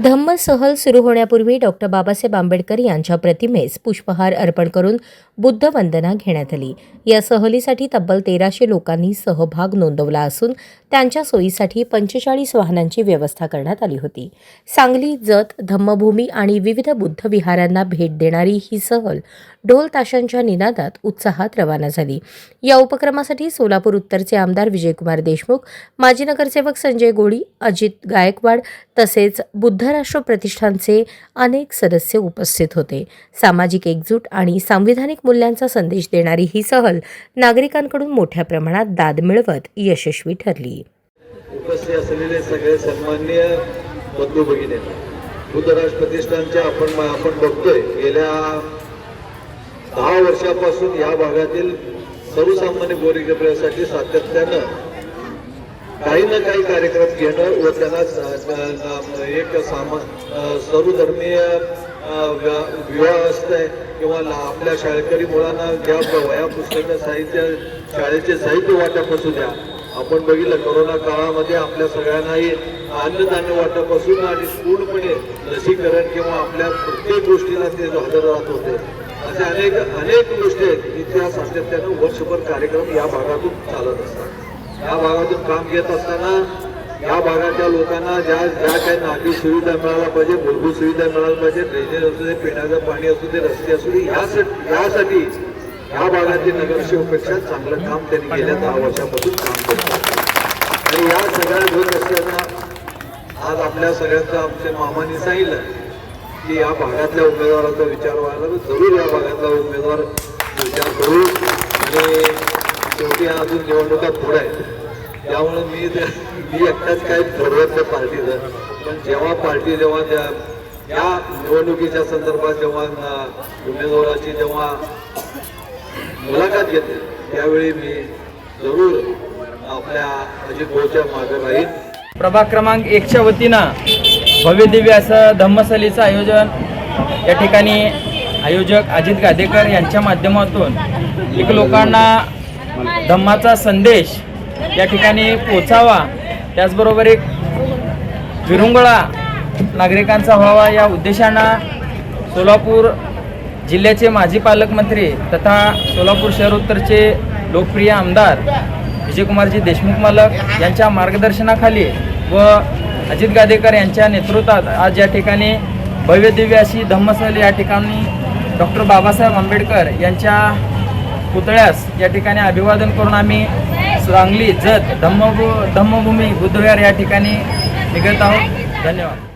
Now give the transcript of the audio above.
धम्म सहल सुरू होण्यापूर्वी डॉक्टर बाबासाहेब आंबेडकर यांच्या प्रतिमेस पुष्पहार अर्पण करून बुद्ध वंदना घेण्यात आली. या सहलीसाठी तब्बल तेराशे लोकांनी सहभाग नोंदवला असून त्यांच्या सोयीसाठी पंचेचाळीस वाहनांची व्यवस्था करण्यात आली होती. सांगली जत धम्मभूमी आणि विविध बुद्ध विहारांना भेट देणारी ही सहल ढोल ताशांच्या निनादात उत्साहात रवाना झाली. या उपक्रमासाठी सोलापूर उत्तरचे आमदार विजयकुमार देशमुख माजी नगरसेवक संजय गोळी अजित गायकवाड तसेच बुद्धराष्ट्र प्रतिष्ठानचे अनेक सदस्य उपस्थित होते. सामाजिक एकजूट आणि सांविधानिक मूल्यांचा संदेश देणारी ही सहल नागरिकांकडून मोठ्या प्रमाणात दाद मिळवत यशस्वी ठरली. उपस्थित असलेले सगळे सन्माननीय बंधू भगिनी बुद्धराज प्रतिष्ठानच्या आपण आपण बघतोय गेल्या दहा वर्षापासून या भागातील सर्वसामान्य गोरगरिबांसाठी सातत्यानं काही ना काही कार्यक्रम घेणं व त्यांना एक सामा सर्वधर्मीय विवाह असतंय किंवा आपल्या शाळकरी मुलांना ज्या वया पुस्तकं साहित्य शाळेचे साहित्य वाटप असू द्या. आपण बघितलं कोरोना काळामध्ये आपल्या सगळ्यांनाही अन्नधान्य वाटप असून आणि पूर्णपणे लसीकरण किंवा आपल्या प्रत्येक गोष्टीला ते हजर राहत होते. अशा अनेक अनेक गोष्टी आहेत. की त्या सातत्यानं वर्षभर कार्यक्रम या भागातून चालत असतात. या भागातून काम घेत असताना या भागाच्या लोकांना ज्या ज्या काही नागरी सुविधा मिळायला पाहिजे मूलभूत सुविधा मिळायला पाहिजे ड्रेनेज असू दे पिण्याचं पाणी असू दे रस्ते असू दे यासाठी यासाठी या भागातील नगरसेवकपेक्षा चांगलं काम त्यांनी गेल्या दहा वर्षापासून काम करतात आणि या सगळ्या होत असताना आज आपल्या सगळ्यांचं आमच्या मामाने सांगितलं. की या भागातल्या उमेदवाराचा विचार व्हायला तर जरूर या भागातला उमेदवार विचार करू. आणि शेवटी अजून निवडणुका पुढे आहेत. त्यामुळे मी मी एकटाच काही ठरवत नाही पार्टीचं. पण जेव्हा पार्टी जेव्हा त्या या निवडणुकीच्या संदर्भात जेव्हा उमेदवाराची जेव्हा मुलाखत घेते त्यावेळी मी जरूर आपल्या अजित भाऊच्या मागे राहील प्रभाग क्रमांक एकच्या वतीनं भव्य दिव्य असं धम्मसलीचं आयोजन या ठिकाणी आयोजक अजित गादेकर यांच्या माध्यमातून एक लोकांना धम्माचा संदेश या ठिकाणी पोचावा त्याचबरोबर एक विरुंगळा नागरिकांचा व्हावा या उद्देशानं सोलापूर जिल्ह्याचे माजी पालकमंत्री तथा सोलापूर शहर उत्तरचे लोकप्रिय आमदार विजयकुमारजी देशमुख मालक यांच्या मार्गदर्शनाखाली व अजित गादेकर यांच्या नेतृत्वात आज या ठिकाणी भव्य दिव्य अशी धम्मसल या ठिकाणी डॉक्टर बाबासाहेब आंबेडकर यांच्या पुतळ्यास या ठिकाणी अभिवादन करून आम्ही सांगली जत धम्मभू धम्मभूमी बुद्धविहार या ठिकाणी निघत आहोत. धन्यवाद.